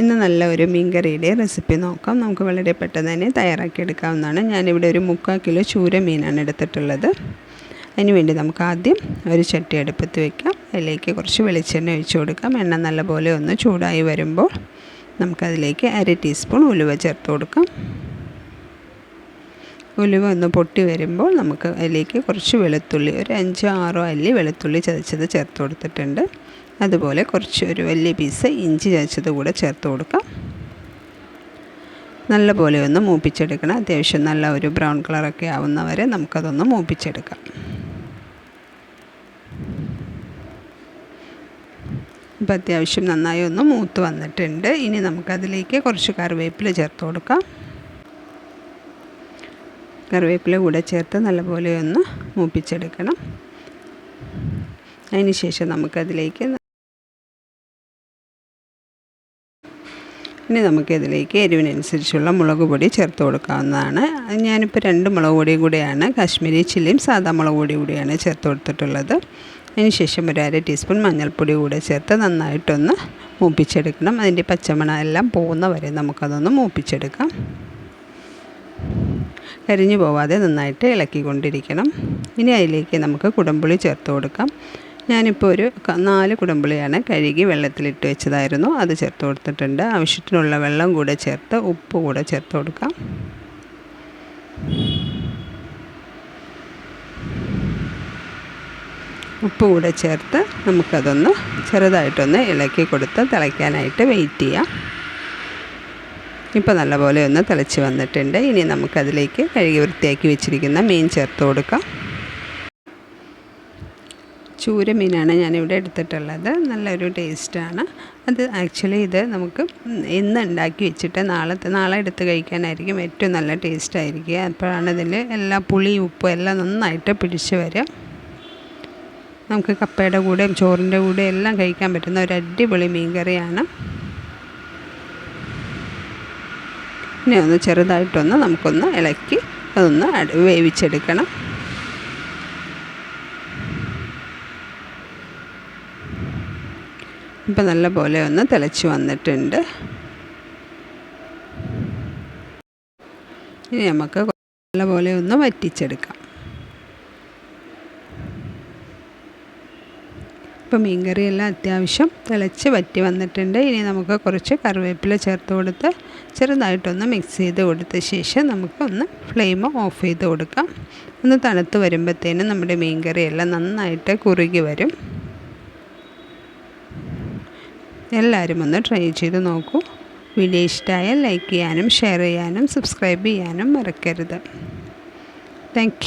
ഇന്ന് നല്ല ഒരു മീൻകറിയുടെ റെസിപ്പി നോക്കാം. നമുക്ക് വളരെ പെട്ടെന്ന് തന്നെ തയ്യാറാക്കി എടുക്കാവുന്നതാണ് ഞാനിവിടെ ഒരു മുക്കാൽ കിലോ ചൂര മീനാണ് എടുത്തിട്ടുള്ളത്. അതിനുവേണ്ടി നമുക്ക് ആദ്യം ഒരു ചട്ടി അടുപ്പത്ത് വെക്കാം. അതിലേക്ക് കുറച്ച് വെളിച്ചെണ്ണ ഒഴിച്ചു കൊടുക്കാം. എണ്ണ നല്ലപോലെ ഒന്ന് ചൂടായി വരുമ്പോൾ നമുക്കതിലേക്ക് അര ടീസ്പൂൺ ഉലുവ ചേർത്ത് കൊടുക്കാം. ഉലുവ ഒന്ന് പൊട്ടി വരുമ്പോൾ നമുക്ക് അതിലേക്ക് കുറച്ച് വെളുത്തുള്ളി ഒരു അഞ്ചോ ആറോ അല്ലി വെളുത്തുള്ളി ചതച്ചത് ചേർത്ത് കൊടുത്തിട്ടുണ്ട്. അതുപോലെ കുറച്ച് ഒരു വലിയ പീസ് ഇഞ്ചി ചതച്ചത് കൂടെ ചേർത്ത് കൊടുക്കാം. നല്ലപോലെ ഒന്ന് മൂപ്പിച്ചെടുക്കണം. അത്യാവശ്യം നല്ല ഒരു ബ്രൗൺ കളറൊക്കെ ആവുന്നവരെ നമുക്കതൊന്ന് മൂപ്പിച്ചെടുക്കാം. ഇപ്പം അത്യാവശ്യം നന്നായി ഒന്ന് മൂത്ത് വന്നിട്ടുണ്ട്. ഇനി നമുക്കതിലേക്ക് കുറച്ച് കറിവേപ്പില ചേർത്ത് കൊടുക്കാം. കറിവേപ്പില കൂടെ ചേർത്ത് നല്ലപോലെ ഒന്ന് മൂപ്പിച്ചെടുക്കണം. അതിന് ശേഷം നമുക്കതിലേക്ക് ഇനി നമുക്കിതിലേക്ക് എരിവിനനുസരിച്ചുള്ള മുളക് പൊടി ചേർത്ത് കൊടുക്കാവുന്നതാണ്. ഞാനിപ്പോൾ രണ്ട് മുളക് പൊടിയും കൂടെയാണ് കാശ്മീരി ചില്ലിയും സാധാ മുളക് പൊടി കൂടിയാണ് ചേർത്ത് കൊടുത്തിട്ടുള്ളത്. അതിനുശേഷം ഒരു അര ടീസ്പൂൺ മഞ്ഞൾപ്പൊടി കൂടെ ചേർത്ത് നന്നായിട്ടൊന്ന് മൂപ്പിച്ചെടുക്കണം. അതിന്റെ പച്ചമണം എല്ലാം പോകുന്ന വരെ നമുക്കതൊന്ന് മൂപ്പിച്ചെടുക്കാം. കരിഞ്ഞു പോവാതെ നന്നായിട്ട് ഇളക്കിക്കൊണ്ടിരിക്കണം. ഇനി അതിലേക്ക് നമുക്ക് കുടമ്പുളി ചേർത്ത് കൊടുക്കാം. ഞാനിപ്പോൾ ഒരു നാല് കുടമ്പുളിയാണ് കഴുകി വെള്ളത്തിലിട്ട് വെച്ചതായിരുന്നു. അത് ചേർത്ത് കൊടുത്തിട്ടുണ്ട്. ആവശ്യത്തിനുള്ള വെള്ളം കൂടെ ചേർത്ത് ഉപ്പ് കൂടെ ചേർത്ത് കൊടുക്കാം. ഉപ്പ് കൂടെ ചേർത്ത് നമുക്കതൊന്ന് ചെറുതായിട്ടൊന്ന് ഇളക്കി കൊടുത്ത് തിളയ്ക്കാനായിട്ട് വെയിറ്റ് ചെയ്യാം. ഇപ്പോൾ നല്ലപോലെ ഒന്ന് തിളച്ച് വന്നിട്ടുണ്ട്. ഇനി നമുക്കതിലേക്ക് കഴുകി വൃത്തിയാക്കി വെച്ചിരിക്കുന്ന മീൻ ചേർത്ത് കൊടുക്കാം. ചൂര മീനാണ് ഞാനിവിടെ എടുത്തിട്ടുള്ളത്. നല്ലൊരു ടേസ്റ്റാണ്. അത് ആക്ച്വലി ഇത് നമുക്ക് ഇന്ന് ഉണ്ടാക്കി വെച്ചിട്ട് നാളെ നാളെ എടുത്ത് കഴിക്കാനായിരിക്കും ഏറ്റവും നല്ല ടേസ്റ്റ് ആയിരിക്കുക അപ്പോഴാണ് ഇതിൽ എല്ലാ പുളി ഉപ്പും എല്ലാം നന്നായിട്ട് പിടിച്ച് വരിക. നമുക്ക് കപ്പയുടെ കൂടെയും ചോറിന്റെ കൂടെ എല്ലാം കഴിക്കാൻ പറ്റുന്ന ഒരു അടിപൊളി മീൻ കറിയാണ്. ഇനി ഒന്ന് ചെറുതായിട്ടൊന്ന് നമുക്കൊന്ന് ഇളക്കി അതൊന്ന് വേവിച്ചെടുക്കണം. ഇപ്പം നല്ല പോലെ ഒന്ന് തിളച്ച് വന്നിട്ടുണ്ട്. ഇനി നമുക്ക് നല്ല പോലെ ഒന്ന് വറ്റിച്ചെടുക്കാം. ഇപ്പോൾ മീൻകറിയെല്ലാം അത്യാവശ്യം തിളച്ച് വറ്റി വന്നിട്ടുണ്ട്. ഇനി നമുക്ക് കുറച്ച് കറിവേപ്പില ചേർത്ത് കൊടുത്ത് ചെറുതായിട്ടൊന്ന് മിക്സ് ചെയ്ത് കൊടുത്ത ശേഷം നമുക്കൊന്ന് ഫ്ലെയിം ഓഫ് ചെയ്ത് കൊടുക്കാം. ഒന്ന് തണുത്ത് വരുമ്പോഴത്തേനും നമ്മുടെ മീൻകറിയെല്ലാം നന്നായിട്ട് കുറുകി വരും. എല്ലാവരും ഒന്ന് ട്രൈ ചെയ്ത് നോക്കൂ. വീഡിയോ ഇഷ്ടമായാൽ ലൈക്ക് ചെയ്യാനും ഷെയർ ചെയ്യാനും സബ്സ്ക്രൈബ് ചെയ്യാനും മറക്കരുത്. താങ്ക്